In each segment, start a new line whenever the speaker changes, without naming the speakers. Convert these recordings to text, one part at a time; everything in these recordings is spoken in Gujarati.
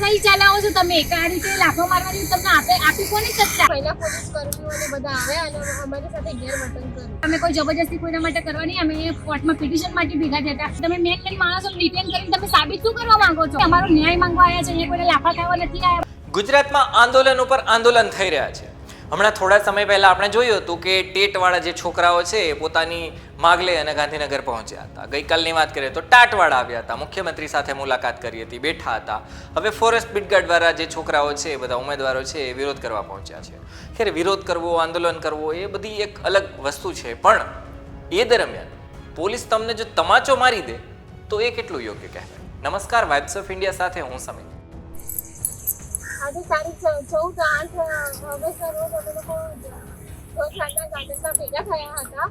તાનાશાહી ચલાવો છો તમે. આ રીતે લાફો મારવાની તમને આપે આપી કોની સત્તા
પહેલા પોલીસ કર્મીઓને બધા આવ્યા અને અમારી સાથે ગેરવર્તન કર્યું
અમે કોઈ જબરજસ્તી કોઈના માટે કરવાની અમે કોર્ટમાં પિટિશન માટે ભેગા થયા હતા. તમે મેન મેન માણસો ડિટેન કરીને તમે સાબિત શું કરવા માંગો છો? અમારો ન્યાય માંગવા આવ્યા છે અહીંયા કોઈને લાફા ખાવા નથી આવ્યા
ગુજરાતમાં આંદોલન ઉપર આંદોલન થઈ રહ્યા છે. હમણાં થોડા સમય પહેલા આપણે જોયું હતું કે ટેટવાળા જે છોકરાઓ છે એ પોતાની માગ લઈ અને ગાંધીનગર પહોંચ્યા હતા. ગઈકાલની વાત કરીએ તો ટાટવાડ આવ્યા હતા. મુખ્યમંત્રી સાથે મુલાકાત કરી હતી, બેઠા હતા. હવે ફોરેસ્ટ બિટગાર્ડ દ્વારા જે છોકરાઓ છે બધા ઉમેદવારો છે, એ વિરોધ કરવા પહોંચ્યા છે. ખેર, વિરોધ કરવો, આંદોલન કરવો, એ બધી એક અલગ વસ્તુ છે. પણ એ દરમિયાન પોલીસ તમને જો તમાચો મારી દે, તો એ કેટલું યોગ્ય કહેવાય? નમસ્કાર વાઇબ્સ ઓફ ઇન્ડિયા સાથે હું સમીર.
આજે તારીખ ચૌદ આઠ ઓગસ્ટના રોજ અમે લોકો ભેગા થયા હતા.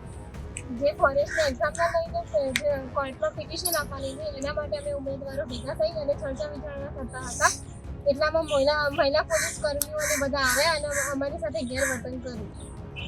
જે ફોરેસ્ટ એક્ઝામના લઈને છે, જે કોર્ટમાં પિટિશન આપવાની છે એના માટે અમે ઉમેદવારો ભેગા થઈ અને ચર્ચા વિચારણા કરતા હતા. એટલામાં મહિલા મહિલા પોલીસ કર્મીઓને બધા આવ્યા અને અમારી સાથે ગેરવર્તન કર્યું.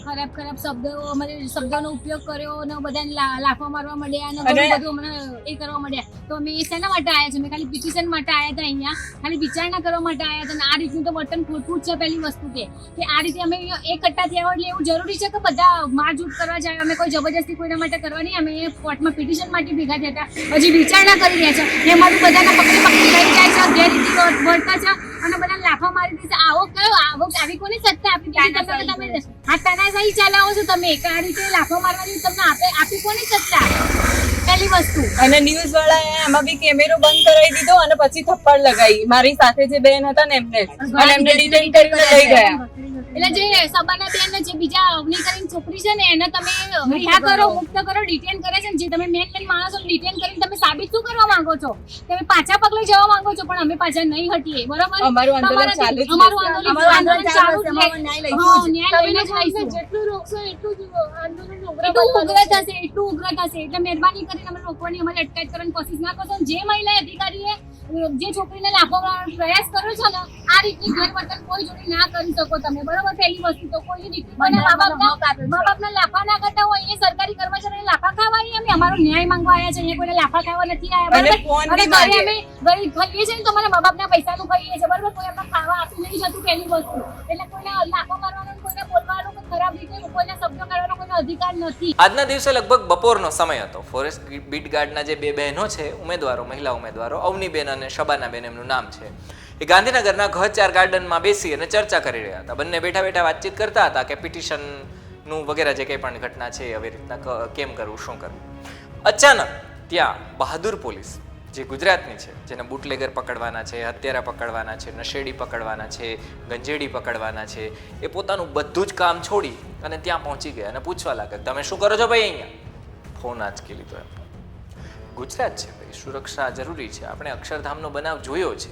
ખરાબ ખરાબ શબ્દો અમારે શબ્દોનો ઉપયોગ કર્યો અને બધાને લાફા મારવા મળ્યા અને બધું અમને એ કરવા માંડ્યા. તો અમે એ શેના માટે આવ્યા છે? અમે ખાલી પિટિશન માટે આવ્યા હતા અહીંયા. ખાલી વિચારણા કરવા માટે આવ્યા હતા અને આ રીતનું તો વર્તન ખોટું જ છે પહેલી વસ્તુ કે કે આ રીતે અમે એક કટ્ટા થયા હોય એટલે એવું જરૂરી છે કે બધા મારઝૂટ કરવા જાય? અમે કોઈ જબરજસ્તી કોઈના માટે કરવા નહીં અમે કોર્ટમાં પિટિશન માટે ભેગા થયા હતા. હજી વિચારણા કરી રહ્યા છે. એ મારું બધાના પકડી પકડી લઈ જાય છે ગેરરીતિ વર્તા છે. અને બધા લાફા મારી દે છે. આવો કયો? આવો આવી કોની સત્તા આપી દીધી તમને કે તમે હા તાનાશાહી ચલાવો છો તમે. આ રીતે લાફો મારવાની તમને આપે આપી કોની સત્તા? પહેલી વસ્તુ.
અને ન્યૂઝ વાળા એમાં બી કેમેરો બંધ કરાવી દીધો અને પછી થપ્પડ લગાવી મારી સાથે જે બેન હતા ને એમને જ. અને એમને ડિટેન કરીને લઈ ગયા.
એટલે જે સબાના બેન જે અવની કરીને છોકરી છે ને એને તમે રિહા કરો મુક્ત કરો ડિટેન કરે છે ને જે તમે મેન મેન માણસો ડિટેન કરીને તમે સાબિત શું કરવા માંગો છો તમે પાછા પગલે જવા માંગો છો પણ અમે પાછા નહીં હટીએ બરોબર
અમારું આંદોલન ચાલુ છે.
અમારું આંદોલન
અમારું આંદોલન
આંદોલન
ચાલુ છે. અમારું ન્યાય.
લઈને જ
તમે જેટલું રોકશો એટલું જ આંદોલન ઉગ્ર.
થશે એટલું ઉગ્ર થશે એટલે મહેરબાની કરીને અમે રોકવાની અમારે અટકાયત કરવાની કોશિશ ના કરશો જે મહિલા અધિકારીએ જે છોકરીને લાભવાનો પ્રયાસ કર્યો છે ને આ રીતની ગેરવર્તન કોઈ જોડે ના કરી શકો તમે. બરોબર પહેલી વસ્તુ તો કોઈ દીકરી કોઈને મા બાપના મા બાપના લાફા ના કરતા હોય એ સરકારી કર્મચારીને લાફા ખાવા એમ અમે અમારો ન્યાય માંગવા આવ્યા છે. અહીંયા કોઈને લાફા ખાવા નથી આવ્યા બરોબર? અને ઘરે અમે ગરીબ ખાઈએ છીએ ને તો અમારા મા બાપના પૈસાનું ખાઈએ છે બરોબર? કોઈ અમને ખાવા આપી નહીં જતું પહેલી વસ્તુ. એટલે કોઈને લાફા મારવાનો કોઈને બોલવાનો ખરાબ રીતે કોઈને શબ્દો અધિકાર નથી.
આજના દિવસે લગભગ બપોરનો સમય હતો. ફોરેસ્ટ બીટ ગાર્ડના જે બે બહેનો છે, ઉમેદવારો, મહિલા ઉમેદવારો, અવનીબેન અને શબાનાબેન એમનું નામ છે. એ ગાંધીનગરના ઘર ચાર ગાર્ડનમાં બેસી અને ચર્ચા કરી રહ્યા હતા. બંને બેઠા બેઠા વાતચીત કરતા હતા કે પિટિશનનું વગેરે જે કંઈ પણ ઘટના છે, આવી રીતના કેમ કરવું, શું કરવું. અચાનક ત્યાં બહાદુર પોલીસ જે ગુજરાતની છે, જેને બુટલેગર પકડવાના છે, હત્યારા પકડવાના છે, નશેડી પકડવાના છે, ગંજેડી પકડવાના છે, એ પોતાનું બધું જ કામ છોડી અને ત્યાં પહોંચી ગયા અને પૂછવા લાગ્યા, તમે શું કરો છો ભાઈ અહીંયા? ફોન આજકી લીધો એમ. ગુજરાત છે ભાઈ, સુરક્ષા જરૂરી છે. આપણે અક્ષરધામનો બનાવ જોયો છે.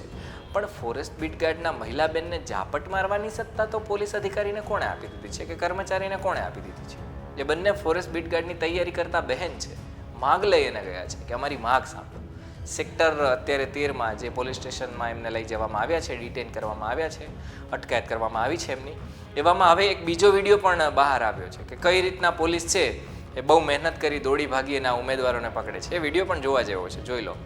પણ ફોરેસ્ટ બીટગાર્ડના મહિલા બેનને ઝાપટ મારવાની સત્તા તો પોલીસ અધિકારીને કોણે આપી દીધી છે કે કર્મચારીને કોણે આપી દીધી છે? એ બંને ફોરેસ્ટ બીટગાર્ડની તૈયારી કરતા બહેન છે, માગ લઈ એને ગયા છે કે અમારી માગ સાંભળો. સેક્ટર અત્યારે તેરમાં જે પોલીસ સ્ટેશનમાં એમને લઈ જવામાં આવ્યા છે, ડિટેન કરવામાં આવ્યા છે, અટકાયત કરવામાં આવી છે એમની. એવામાં હવે એક બીજો વીડિયો પણ બહાર આવ્યો છે કે કઈ રીતના પોલીસ છે એ બહુ મહેનત કરી દોડી ભાગી એના ઉમેદવારોને પકડે છે. એ વીડિયો પણ જોવા જેવો છે. જોઈ લો.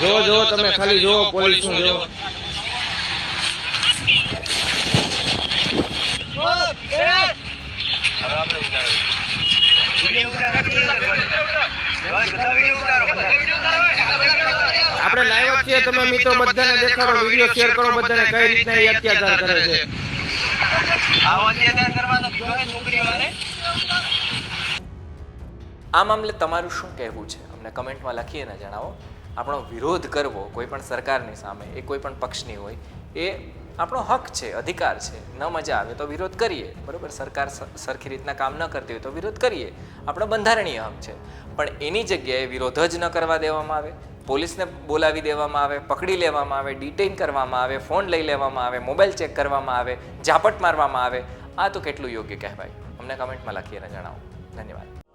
જો જો, તમે ખાલી જો પોલીસ જો. આપણે લાઈવ છીએ, તમે મિત્રો બધાને દેખાડો વીડિયો શેર કરો, બધાને કઈ રીતના અત્યાચાર કરે છે.
આ મામલે તમારું શું કહેવું છે? અમને કમેન્ટમાં લખીને જણાવો. આપણો વિરોધ કરવો કોઈ પણ સરકારની સામે, એ કોઈ પણ પક્ષની હોય, એ આપણો હક છે, અધિકાર છે. ન મજા આવે તો વિરોધ કરીએ. બરાબર? સરકાર સરખી રીતના કામ ન કરતી હોય તો વિરોધ કરીએ. આપણો બંધારણીય હક છે. પણ એની જગ્યાએ વિરોધ જ ન કરવા દેવામાં આવે. પોલીસને બોલાવી દેવામાં આવે, પકડી લેવામાં આવે ડિટેઇન કરવામાં આવે, ફોન લઈ લેવામાં આવે, મોબાઈલ ચેક કરવામાં આવે, ઝાપટ મારવામાં આવે. આ તો કેટલું યોગ્ય કહેવાય? અમને કમેન્ટમાં લખીને જણાવો. ધન્યવાદ.